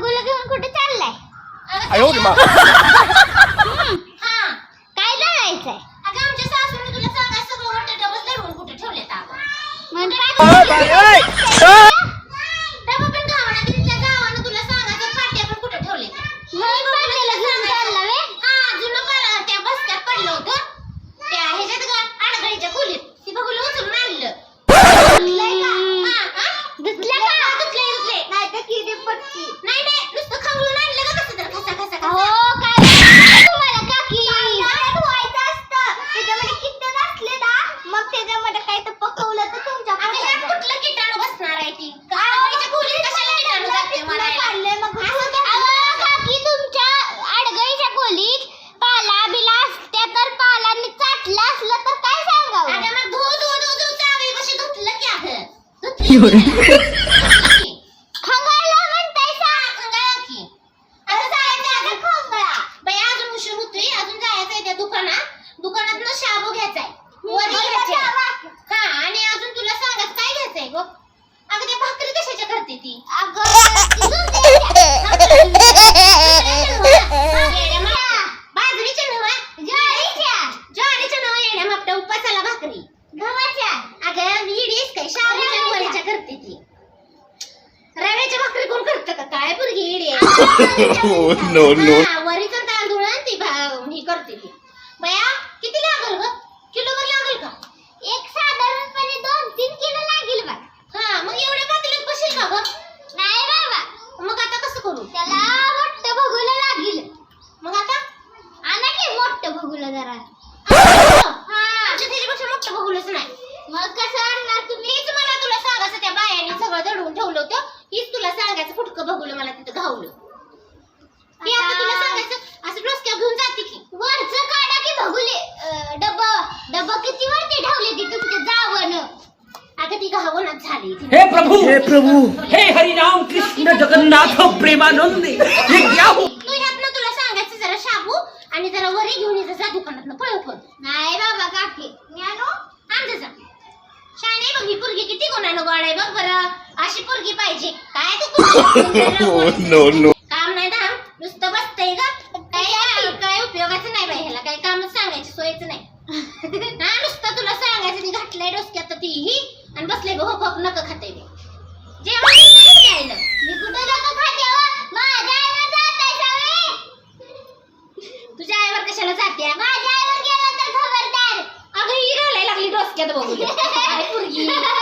गगूला घेऊन कुठे चाललाय? काय करायचंय अगं, आमच्या सासूने तुला सांगायचं सगळं डबल धरून कुठे ठेवलेत काय- पटकी नाही नाही नुसतं खाऊन आणलं का कसं तर कसा कसा कसा अहो काय झालं तुम्हाला काकी धुवायचं असतं त्याच्यामध्ये किती नसले ना मग त्याच्यामध्ये काही तर पकवलं तर तुमच्या अगं ह्यात पोटात कुठलं किटाणू बसणार आहे ती आडगळीच्या खोलीत कशाला किटाणू जाते मारायला अहो, काकी तुमच्या आडगळीच्या खोलीत पाला बिला असत्या तर पालांनी चाटलं असलं तर काय सांगावं अगं मग धू धू धू धू चावी कशी धुतलं की अगं धुतलं की. खंगाळला म्हणताय सा खंगाळा की. आता जायचं अगं खंगाळा. बाई, अजून उशीर होतोय अजून जायचंय त्या दुकानात दुकानात शाबू घ्यायचाय वरी घ्यायची हा आणि अजून तुला सांगत काय घ्यायचंय गो अगं त्या भाकरी करते ती. बाजरीच्या ज्वारीच्या नव्हा येण्या उपासाला भाकरी. अगं काय शाबूच्या वरीच्या करते ती. रव्याच्या भाकरी कोण करतं का? काय पुरगी इडी Oh no no! वरीचं तांदूळ आणि ती भा- ही करते ती बया किती लागल ग किलोभर लागल का एक साधारणपणे दोन तीन किलो लागेल बघ हा मग एवढ्या पातेल्यात बसेल का ग नाही बाबा मग आता कसं करू त्याला मोठं बघूला लागेल मग आता आणा की मोठं बघूला जरा आमच्या त्याच्यापेक्षा मोठं बघूलच नाही मग कसं आणणार तुम्ही हीच मला तुला सांगायचं त्या बायाने सगळं दडवून ठेवलं होतं. हीच तुला सांगायचं फुटकं बघूलं मला तिथं घावलं. ती आता तुला सांगायचं असं घेऊन जाते की. वरचं काढा की बघूले डब डब किती वरती ठेवले ती तुमच्या जावण अगं ती घावणच झाली ती. हे प्रभु! हे प्रभु! हे हरिनाम कृष्ण जगन्नाथ प्रेमानंद. हे क्या हो तू ह्यातनं तुला सांगायचं जरा शाबू आणि जरा वरी घेऊन येतं जा दुकानात पळव पळ नाही किती गुणांनो गोड आहे बघ बरं. अशी पोरगी पाहिजे. काय तू नो नो oh, काम नाही धाम नुसतं बसतय ग. काय काय उपयोगाचं नाही बाई ह्याला. काही काम सांगायची सोयच नाही. हा नुसतं तुला सांगायचं ती घातलंय डोसक्यात ती ही आणि बसले गो होप नक खाते जेवण मी कुठं